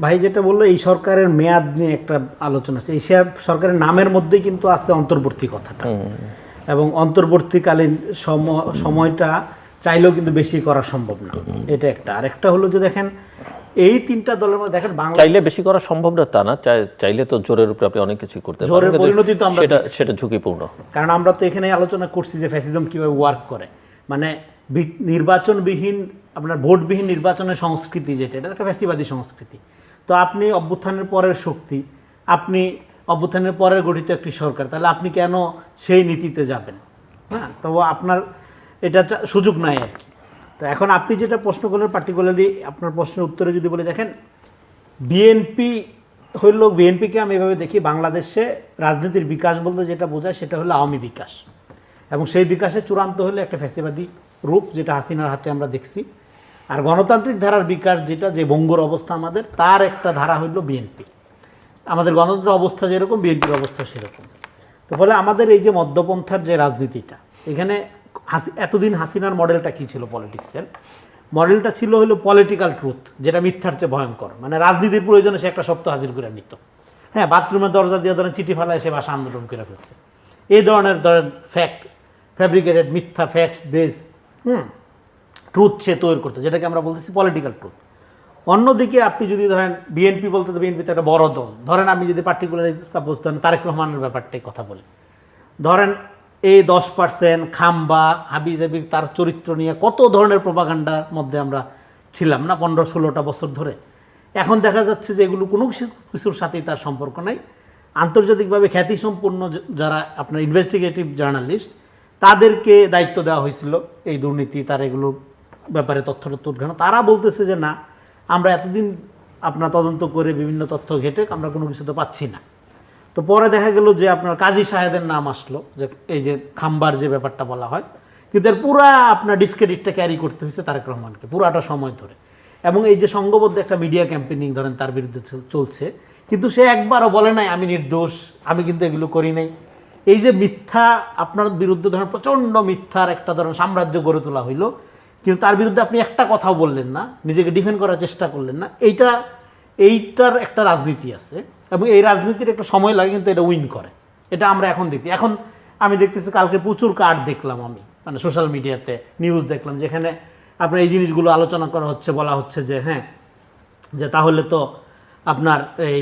ভাই যেটা বলল এই সরকারের মেয়াদ নিয়ে একটা আলোচনা আছে। এই সরকারের নামের মধ্যেই কিন্তু আছে অন্তর্বর্তী কথাটা। এবং অন্তর্বর্তীকালীন সম- সময়টা চাইলেও কিন্তু বেশি করা সম্ভব না। এটা একটা। আরেকটা হলো যে দেখেন এই তিনটা দলের মধ্যে দেখেন বাংলা চাইলে বেশি করা সম্ভব না তা না। চাইলে তো জোরের উপরে আপনি অনেক কিছু করতে পারেন। জোরের পরিণতি তো আমরা সেটা সেটা ঝুঁকিপূর্ণ। কারণ আমরা তো এখানে আলোচনা করছি যে ফ্যাসিজম কীভাবে ওয়ার্ক করে। মানে নির্বাচনবিহীন আপনার ভোটবিহীন নির্বাচনের সংস্কৃতি যেটা এটা একটা ফ্যাসিবাদী সংস্কৃতি। তো আপনি অভ্যুত্থানের পরের শক্তি, আপনি অভ্যুত্থানের পরের গঠিত একটি সরকার, তাহলে আপনি কেন সেই নীতিতে যাবেন? হ্যাঁ তো আপনার এটা সুযোগ নাই আর কি। তো এখন আপনি যেটা প্রশ্ন করলেন পার্টিকুলারলি আপনার প্রশ্নের উত্তরে যদি বলে, দেখেন বিএনপি হইল বিএনপিকে আমি এভাবে দেখি, বাংলাদেশে রাজনীতির বিকাশ বলতে যেটা বোঝায় সেটা হলো আওয়ামী বিকাশ। এবং সেই বিকাশে চূড়ান্ত হলে একটা ফ্যাসিবাদী রূপ, যেটা হাসিনার হাতে আমরা দেখছি। আর গণতান্ত্রিক ধারার বিকাশ যেটা, যে বঙ্গর অবস্থা আমাদের, তার একটা ধারা হইল বিএনপি আমাদের গণতন্ত্রের অবস্থা যেরকম বিএনপির অবস্থা সেরকম। তো ফলে আমাদের এই যে মধ্যপন্থার যে রাজনীতিটা, এখানে হাসি এতদিন হাসিনার মডেলটা কী ছিল পলিটিক্সের? মডেলটা ছিল হলো পলিটিক্যাল ট্রুথ, যেটা মিথ্যার চেয়ে ভয়ঙ্কর। মানে রাজনীতির প্রয়োজনে সে একটা সত্য হাজির করে নিত। হ্যাঁ বাথরুমের দরজা দিয়ে ধরেন চিঠি ফেলায় সে ভাষা আন্দোলন করে ফেলছে। এই ধরনের ধরেন ফ্যাক্ট ফ্যাব্রিকেটেড মিথ্যা ফ্যাক্টস বেস হুম ট্রুথ সে তৈরি করতে, যেটাকে আমরা বলতেছি পলিটিক্যাল ট্রুথ অন্যদিকে আপনি যদি ধরেন বিএনপি বলতে, তো বিএনপি তো একটা বড় দল। ধরেন আমি যদি পার্টিকুলার সাপোজ ধরেন তারেক রহমানের ব্যাপারটাই কথা বলি। ধরেন এই দশ পার্সেন্ট খাম্বা হাবি জাবি তার চরিত্র নিয়ে কত ধরনের প্রপাগান্ডার মধ্যে আমরা ছিলাম না পনেরো ষোলোটা বছর ধরে। এখন দেখা যাচ্ছে যে এগুলো কোনো কিছু- কিছুর সাথেই তার সম্পর্ক নাই। আন্তর্জাতিকভাবে খ্যাতিসম্পন্ন যারা আপনার ইনভেস্টিগেটিভ জার্নালিস্ট তাদেরকে দায়িত্ব দেওয়া হয়েছিল এই দুর্নীতি, তার এগুলো ব্যাপারে তথ্য তথ্য উদ্ঘাটন তারা বলতেছে যে, না, আমরা এতদিন আপনার তদন্ত করে বিভিন্ন তথ্য ঘেটে আমরা কোনো কিছু তো পাচ্ছি না। তো পরে দেখা গেল যে, আপনার কাজী সাহেদের নাম আসলো, যে, এই যে, খাম্বার যে ব্যাপারটা বলা হয়। কিন্তু এর পুরা আপনার ডিসক্রেডিটটা ক্যারি করতে হয়েছে তারেক রহমানকে, পুরাটা সময় ধরে। এবং এই যে, সংঘবদ্ধ একটা মিডিয়া ক্যাম্পেনিং ধরেন তার বিরুদ্ধে চলছে। কিন্তু সে একবারও বলে নাই, আমি নির্দোষ, আমি কিন্তু এগুলো করি নাই। এই যে মিথ্যা, আপনার বিরুদ্ধে ধরেন প্রচণ্ড মিথ্যার একটা ধরেন সাম্রাজ্য গড়ে তোলা হইল। কিন্তু তার বিরুদ্ধে আপনি একটা কথাও বললেন না, নিজেকে ডিফেন্ড করার চেষ্টা করলেন না। এইটা, এইটার একটা রাজনীতি আছে এবং এই রাজনীতির একটা সময় লাগে কিন্তু এটা উইন করে। এটা আমরা এখন দেখি। এখন আমি দেখতেছি কালকে প্রচুর কার্ড দেখলাম আমি। মানে সোশ্যাল মিডিয়াতে নিউজ দেখলাম যেখানে আপনার এই জিনিসগুলো আলোচনা করা হচ্ছে, বলা হচ্ছে যে হ্যাঁ যে তাহলে তো আপনার এই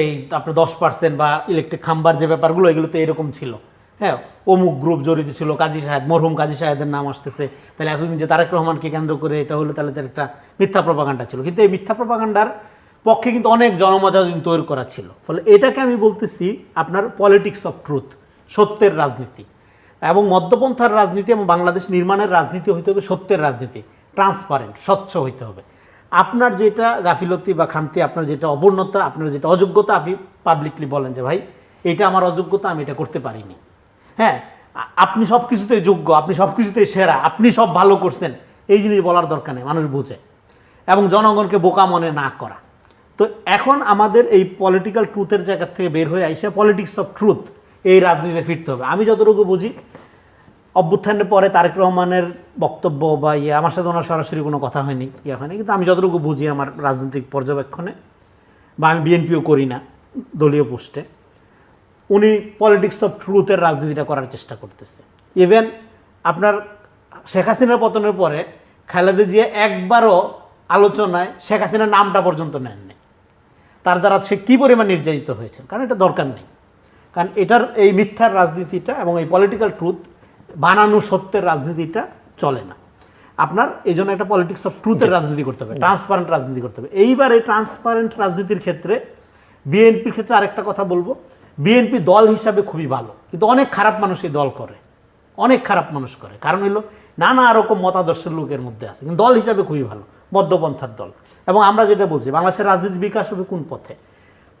এই আপনার দশ পার্সেন্ট বা ইলেকট্রিক খাম্বার যে ব্যাপারগুলো এগুলো তো এরকম ছিল। হ্যাঁ অমুক গ্রুপ জড়িত ছিল, কাজী সাহেব, মরহুম কাজী সাহেবের নাম আসতেছে। তাহলে এতদিন যে তারেক রহমানকে কেন্দ্র করে এটা হলো তাহলে তার একটা মিথ্যা প্রপাগান্ডা ছিল। কিন্তু এই মিথ্যা প্রপাগান্ডার পক্ষে কিন্তু অনেক জনমত এতদিন তৈরি করা ছিল। ফলে এটাকে আমি বলতেছি আপনার পলিটিক্স অফ ট্রুথ সত্যের রাজনীতি। এবং মধ্যপন্থার রাজনীতি এবং বাংলাদেশ নির্মাণের রাজনীতি হইতে হবে সত্যের রাজনীতি। ট্রান্সপারেন্ট স্বচ্ছ হইতে হবে। আপনার যেটা গাফিলতি বা খামতি, আপনার যেটা অবর্ণতা আপনার যেটা অযোগ্যতা, আপনি পাবলিকলি বলেন যে, ভাই, এটা আমার অযোগ্যতা, আমি এটা করতে পারিনি। হ্যাঁ আপনি সব কিছুতেই যোগ্য, আপনি সব কিছুতেই সেরা, আপনি সব ভালো করছেন, এই জিনিস বলার দরকার নেই, মানুষ বুঝে। এবং জনগণকে বোকা মনে না করা। তো এখন আমাদের এই পলিটিক্যাল ট্রুথের জায়গা থেকে বের হয়ে আইসে পলিটিক্স অফ ট্রুথ এই রাজনীতিতে ফিরতে হবে। আমি যতটুকু বুঝি, অভ্যুত্থানের পরে তারেক রহমানের বক্তব্য বা ইয়ে আমার সাথে ওনার সরাসরি কোনো কথা হয়নি ইয়ে হয়নি, কিন্তু আমি যতটুকু বুঝি আমার রাজনৈতিক পর্যবেক্ষণে, বা আমি বিএনপিও করি না, দলীয় পোস্টে উনি পলিটিক্স অফ ট্রুথের রাজনীতিটা করার চেষ্টা করতেছে। ইভেন আপনার শেখ হাসিনার পতনের পরে খালেদা জিয়া একবারও আলোচনায় শেখ হাসিনার নামটা পর্যন্ত নেননি। তার দ্বারা সে কী পরিমাণ নির্যাতিত হয়েছে কারণ এটা দরকার নেই। কারণ এটার এই মিথ্যার রাজনীতিটা এবং এই পলিটিক্যাল ট্রুথ বানানো সত্যের রাজনীতিটা চলে না। আপনার এই জন্য একটা পলিটিক্স অফ ট্রুথের রাজনীতি করতে হবে ট্রান্সপারেন্ট রাজনীতি করতে হবে। এইবার এই ট্রান্সপারেন্ট রাজনীতির ক্ষেত্রে বিএনপির ক্ষেত্রে আরেকটা কথা বলব। বিএনপি দল হিসাবে খুবই ভালো, কিন্তু অনেক খারাপ মানুষ এই দল করে। অনেক খারাপ মানুষ করে। কারণ হলো নানা রকম মতাদর্শের লোকের মধ্যে আছে, কিন্তু দল হিসাবে খুবই ভালো, মধ্যপন্থার দল। এবং আমরা যেটা বলছি, বাংলাদেশের রাজনীতি বিকাশ হবে কোন পথে?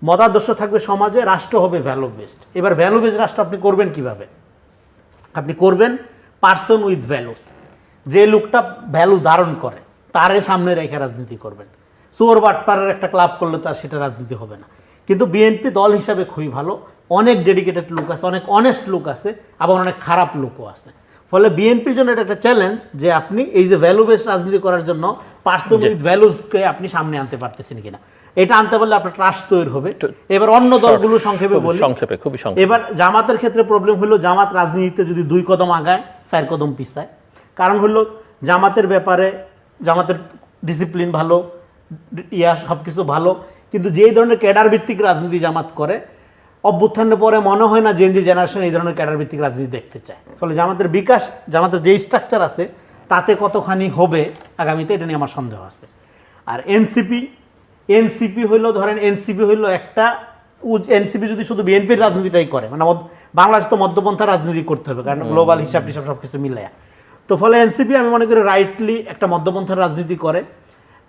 মতাদর্শ থাকবে সমাজে, রাষ্ট্র হবে ভ্যালু বেসড এবার ভ্যালু বেসড রাষ্ট্র আপনি করবেন কীভাবে? আপনি করবেন পার্সন উইথ ভ্যালুস যে লোকটা ভ্যালু ধারণ করে, তারে সামনে রেখে রাজনীতি করবেন। চোর বাটপাড়ের একটা ক্লাব করলে তার সেটা রাজনীতি হবে না। কিন্তু বিএনপি দল হিসাবে খুবই ভালো। অনেক ডেডিকেটেড লোক আছে অনেক অনেস্ট লোক আছে আবার অনেক খারাপ লোকও আছে। ফলে বিএনপির জন্য এটা একটা চ্যালেঞ্জ যে আপনি এই যে ভ্যালু বেসড রাজনীতি করার জন্য পার্সন উইথ ভ্যালুজকে আপনি সামনে আনতে পারতেছেন কিনা। এটা আনতে পারলে আপনার ট্রাস্ট তৈরি হবে। এবার অন্য দলগুলো সংক্ষেপে বলি। সংক্ষেপে খুবই সংক্ষেপে। এবার জামাতের ক্ষেত্রে প্রবলেম হলো জামাত রাজনীতিতে যদি দুই কদম আগায় চার কদম পিছায়। কারণ হলো জামাতের ব্যাপারে জামাতের ডিসিপ্লিন ভালো ইয়া সব কিছু ভালো। কিন্তু যেই ধরনের ক্যাডার ভিত্তিক রাজনীতি জামাত করে অভ্যুত্থানের পরে মনে হয় না জেনজি জেনারেশন এই ধরনের ক্যাডার ভিত্তিক রাজনীতি দেখতে চায়। ফলে জামাতের বিকাশ জামাতের যেই স্ট্রাকচার আছে তাতে কতখানি হবে আগামীতে এটা নিয়ে আমার সন্দেহ আছে। আর এনসিপি এনসিপি হইল ধরেন এনসিপি হইল একটা এনসিপি যদি শুধু বিএনপির রাজনীতিটাই করে মানে বাংলাদেশ তো মধ্যপন্থা রাজনীতি করতে হবে কারণ গ্লোবাল হিসাব টিসাব সব কিছু মিলাইয়া তো ফলে এনসিপি আমি মনে করি রাইটলি একটা মধ্যপন্থার রাজনীতি করে।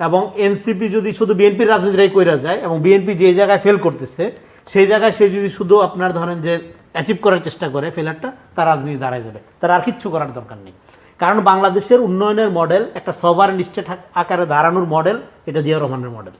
এবং এনসিপি যদি শুধু বিএনপির রাজনীতিটাই কইরা যায় এবং বিএনপি যে জায়গায় ফেল করতেছে, সেই জায়গায় সে যদি শুধু আপনার ধরেন যে অ্যাচিভ করার চেষ্টা করে ফেলারটা তার রাজনীতি দাঁড়ায় যাবে। তার আর কিচ্ছু করার দরকার নেই। কারণ বাংলাদেশের উন্নয়নের মডেল একটা সভারেন স্টেট আকারে দাঁড়ানোর মডেল এটা জিয়া রহমানের মডেল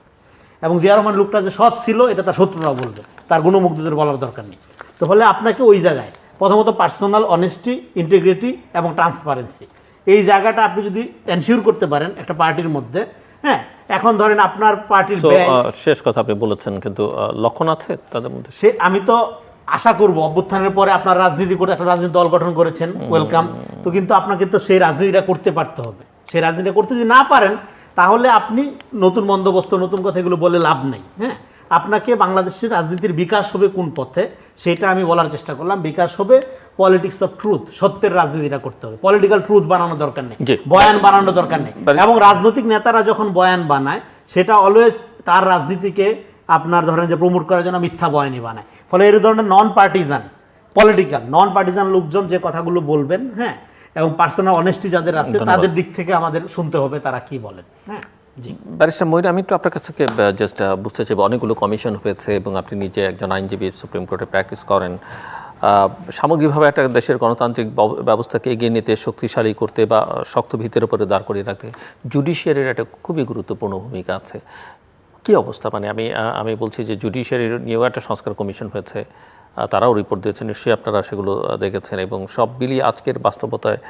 এবং জিয়া রহমান লোকটা যে সৎ ছিল, এটা তার শত্রুরা বলবে। তার গুণমুগ্ধদের বলার দরকার নেই। তো ফলে আপনাকে ওই জায়গায়, প্রথমত পার্সোনাল অনেস্টি ইন্টিগ্রিটি এবং ট্রান্সপারেন্সি এই জায়গাটা আপনি যদি এনশিওর করতে পারেন একটা পার্টির মধ্যে হ্যাঁ এখন ধরেন আপনার পার্টির শেষ কথা আপনি বলেছেন কিন্তু লক্ষণ আছে তাদের মধ্যে? সে আমি তো আশা করব অভ্যুত্থানের পরে আপনার রাজনীতি করে একটা রাজনীতি দল গঠন করেছেন ওয়েলকাম তো কিন্তু আপনাকে তো সেই রাজনীতিটা করতে পারতে হবে। সেই রাজনীতিটা করতে যদি না পারেন তাহলে আপনি নতুন বন্দোবস্ত নতুন কথা এগুলো বলে লাভ নেই হ্যাঁ? আপনাকে বাংলাদেশের রাজনীতির বিকাশ হবে কোন পথে সেটা আমি বলার চেষ্টা করলাম। বিকাশ হবে পলিটিক্স অফ ট্রুথ সত্যের রাজনীতিটা করতে হবে। পলিটিক্যাল ট্রুথ বানানো দরকার নেই বয়ান বানানোর দরকার নেই। এবং রাজনৈতিক নেতারা যখন বয়ান বানায় সেটা অলওয়েজ তার রাজনীতিকে আপনার ধরেন যে প্রমোট করার জন্য মিথ্যা বয়ানই বানায়। ফলে এই ধরনের নন পার্টিজান পলিটিক্যাল নন পার্টিজান লোকজন যে কথাগুলো বলবেন হ্যাঁ এবং পার্সোনাল অনেস্টি যাদের আছে তাদের দিক থেকে আমাদের শুনতে হবে তারা কি বলেন হ্যাঁ। জি। ব্যারিস্টার মহির আমি একটু আপনার কাছ থেকে জাস্ট বুঝতে চাইব অনেকগুলো কমিশন হয়েছে এবং আপনি নিজে একজন আইনজীবী সুপ্রিম কোর্টে প্র্যাকটিস করেন। সামগ্রিকভাবে একটা দেশের গণতান্ত্রিক ব্যবস্থাকে এগিয়ে নিতে শক্তিশালী করতে বা শক্ত ভিতের উপরে দাঁড় করিয়ে রাখতে জুডিশিয়ারির একটা খুবই গুরুত্বপূর্ণ ভূমিকা আছে। কি অবস্থা? মানে আমি আমি বলছি যে জুডিশিয়ারির নিয়েও একটা সংস্কার কমিশন হয়েছে তারাও রিপোর্ট দিয়েছেন নিশ্চয়ই আপনারা সেগুলো দেখেছেন এবং সব মিলিয়ে আজকের বাস্তবতায়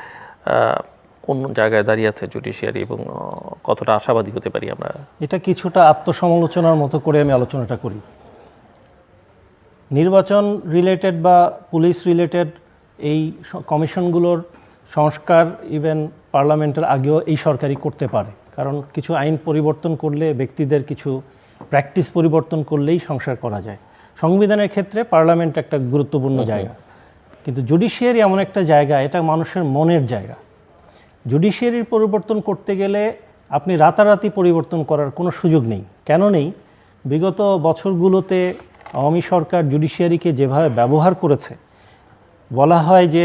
কোন জায়গায় দাঁড়িয়ে আছে জুডিশিয়ারি এবং কতটা আশাবাদী হতে পারি আমরা? এটা কিছুটা আত্মসমালোচনার মতো করে আমি আলোচনাটা করি। নির্বাচন রিলেটেড বা পুলিশ রিলেটেড এই কমিশনগুলোর সংস্কার ইভেন পার্লামেন্টের আগেও এই সরকারই করতে পারে। কারণ কিছু আইন পরিবর্তন করলে ব্যক্তিদের কিছু প্র্যাকটিস পরিবর্তন করলেই সংস্কার করা যায়। সংবিধানের ক্ষেত্রে পার্লামেন্ট একটা গুরুত্বপূর্ণ জায়গা। কিন্তু জুডিশিয়ারি এমন একটা জায়গা এটা মানুষের মনের জায়গা। জুডিশিয়ারির পরিবর্তন করতে গেলে আপনি রাতারাতি পরিবর্তন করার কোনো সুযোগ নেই। কেন নেই? বিগত বছরগুলোতে আওয়ামী সরকার জুডিশিয়ারিকে যেভাবে ব্যবহার করেছে, বলা হয় যে